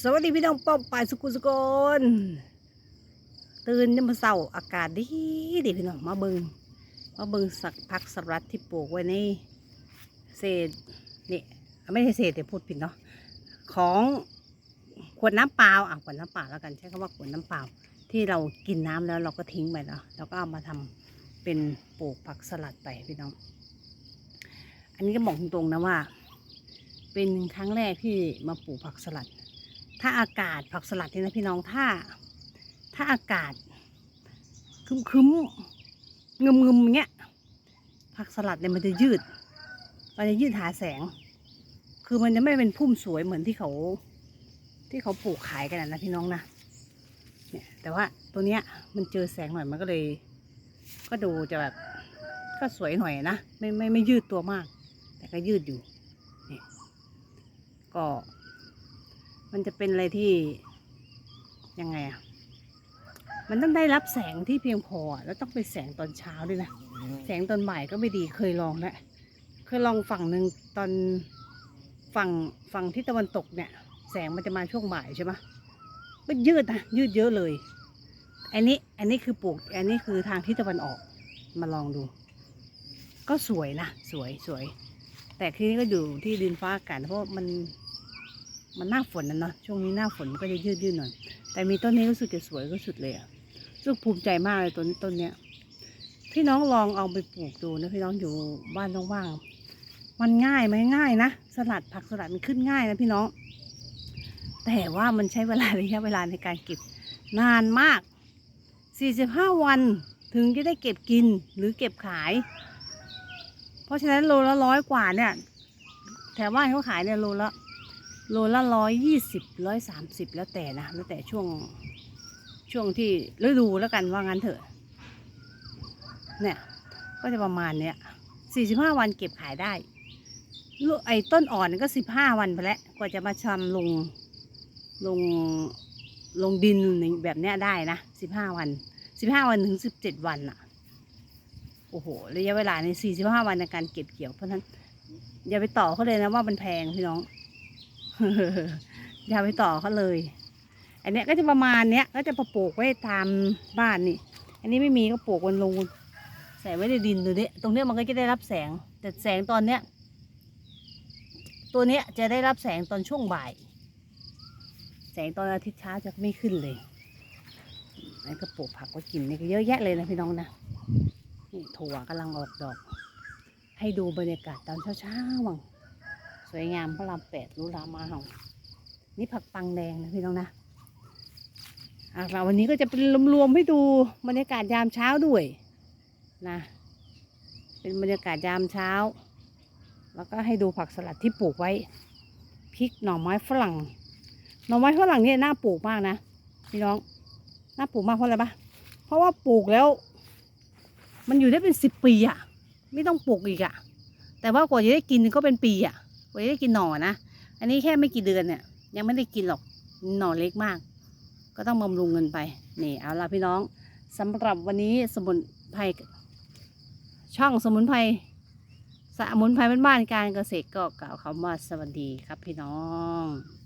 สวัสดีพี่น้องป้อมปายสุกุสกลตื่นยามมาเศร้าอากาศดีดีพี่น้องมาเบิงมาเบิงสักพักสลัดที่ปลูกไว้ในเศษนี่ไม่ใช่เศษแต่พูดผิดเนาะของขวดน้ำเปล่าอะขวดน้ำเปล่าแล้วกันใช้คำว่าขวดน้ำเปล่า ที่เรากินน้ำแล้วเราก็ทิ้งไปเนาะเราก็เอามาทำเป็นปลูกผักสลัดไปพี่น้อง อันนี้ก็บอกตรงๆนะว่า เป็นครั้งแรกที่มาปลูกผักสลัด ถ้าอากาศผักสลัดนี่นะพี่น้องถ้า ถ้าอากาศคึมคึมๆงึมงึมเงี้ยผักสลัดเนี่ยมันจะยืด มันจะยืดหาแสง คือมันจะไม่เป็นพุ่มสวยเหมือนที่เขา ที่เขาปลูกขายกันนะนะพี่น้องนะเนี่ยแต่ว่าตัวเนี้ยมันเจอแสงหน่อยมันก็เลย ก็ดูจะแบบก็สวยหน่อยนะไม่ไม่ไม่ยืดตัวมาก แต่ก็ยืดอยู่เนี่ยก็ มันจะเป็นอะไรที่ยังไงอะมันต้องได้รับแสงที่เพียงพออะแล้วต้องเป็นแสงตอนเช้าด้วยนะ แสงตอนบ่ายก็ไม่ดีเคยลองแล้วเคยลองฝั่งหนึ่งตอนฝั่งฝั่งที่ตะวันตกเนี่ย แสงมันจะมาช่วงบ่ายใช่ไหมมันยืดนะยืดเยอะเลย อันนี้อันนี้คือปลูก อันนี้คือทางที่ตะวันออกมาลองดู ก็สวยนะ สวยสวย แต่ทีนี้ก็อยู่ที่ดินฟ้าอากาศเพราะว่ามัน มันหน้าฝนนะเนาะช่วงนี้หน้าฝนก็จะยืดยืดหน่อย แต่มีต้นนี้รู้สึกจะสวยก็สุดเลยอะรู้สึกภูมิใจมากเลยต้นต้นเนี้ยพี่น้องลองเอาไปปลูกดูนะพี่น้องอยู่บ้านว่างๆมันง่ายไหมง่ายนะสลัดผักสลัดมันขึ้นง่ายนะพี่น้อง แต่ว่ามันใช้เวลาระยะเวลาในการเก็บนานมาก 45 วันถึงจะได้เก็บกินหรือเก็บขาย เพราะฉะนั้นโลละร้อยกว่าเนี่ยแถวบ้านเขาขายเนี่ยโลละ โลละร้อยยี่สิบร้อยสามสิบแล้วแต่นะแล้วแต่ช่วงช่วงที่ฤดูแล้วกันว่างั้นเถอะ เนี่ยก็จะประมาณเนี้ยสี่สิบห้าวันเก็บขายได้ลูกไอ้ต้นอ่อนก็สิบห้าวันไปแล้วกว่าจะมาชำลงลงลงดินแบบเนี้ยได้นะสิบห้าวันสิบห้าวันถึงสิบเจ็ดวันอะโอ้โหระยะเวลาในสี่สิบห้าวันในการเก็บเกี่ยวเพราะฉะนั้นอย่าไปต่อเขาเลยนะว่ามันแพงพี่น้อง อย่าไปต่อเขาเลย อันเนี้ยก็จะประมาณเนี้ยก็จะประปลูกไว้ตามบ้านนี่ อันนี้ไม่มีก็ปลูกวนลงใส่ไว้ในดินดูนี้ ตรงเนี้ยมันก็จะได้รับแสง แต่แสงตอนเนี้ย ตัวเนี้ยจะได้รับแสงตอนช่วงบ่าย แสงตอนอาทิตย์เช้าจะไม่ขึ้นเลยอันก็ปลูกผักไว้กินนี่ก็เยอะแยะเลยนะพี่น้องนะนี่ถั่วกำลังออกดอก ให้ดูบรรยากาศตอนเช้าๆวัง วยงามพระรามแปดรู้รามาเห่านี่ผักปังแดงนะพี่น้องนะอะเราวันนี้ก็จะเป็นรวมๆให้ดูบรรยากาศยามเช้าด้วยนะเป็นบรรยากาศยามเช้า แล้วก็ให้ดูผักสลัดที่ปลูกไว้พริกหน่อไม้ฝรั่ง หน่อไม้ฝรั่งเนี่ยน่าปลูกมากนะพี่น้องน่าปลูกมากเพราะอะไรปะเพราะว่าปลูกแล้ว มันอยู่ได้เป็นสิบปีอะไม่ต้องปลูกอีกอะแต่ว่ากว่าจะได้กินก็เป็นปีอะ กว่าจะได้กินหน่อนะ อันนี้แค่ไม่กี่เดือนเนี่ย ยังไม่ได้กินหรอกหน่อเล็กมาก ก็ต้องบำรุงเงินไป นี่เอาละพี่น้องสำหรับวันนี้สมุนไพรช่องสมุนไพรสมุนไพรบ้านๆการเกษตรก็กล่าวคำว่าสวัสดีครับพี่น้อง